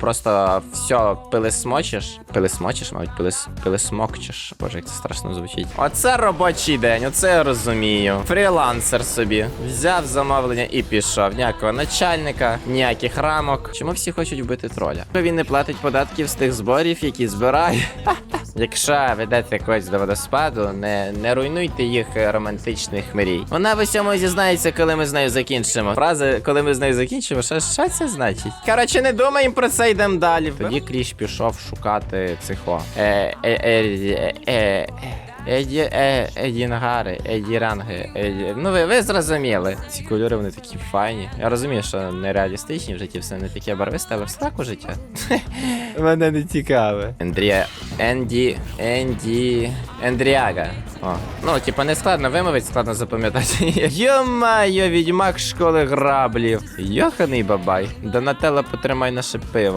Просто все пилисмочиш. Пилисмочиш, мабуть, пилис, пилисмокчиш. Боже, як це страшно звучить. Оце робочий день, оце я розумію. Фрілансер собі. Взяв замовлення і пішов. Ніякого начальника, ніяких рамок. Чому всі хочуть вбити троля? Він не платить податків з тих зборів, які збирає. Якщо ведете когось до водоспаду, не, не руйнуйте їх е, романтичних мрій. Вона в усьому зізнається, коли ми з нею закінчимо. Фраза, коли ми з нею закінчимо, що, що це значить? Коротше, не думаємо про це, йдемо далі. Тоді Кріш пішов шукати цихо. Е, е, е, е, е, Еді, е, едінгари, едіранги, еді... Ну ви, ви зрозуміли. Ці кольори вони такі файні. Я розумію, що нереалістичні в житті все не таке барвисте, але все так у життя. Мене не цікаве. Ендрія. Енді. Енді. Ендріага. О. Ну, типа, не складно вимовити, складно запам'ятати. Йо-майо, відьмак школи граблів. Йоханий бабай. Донателла, потримай наше пиво.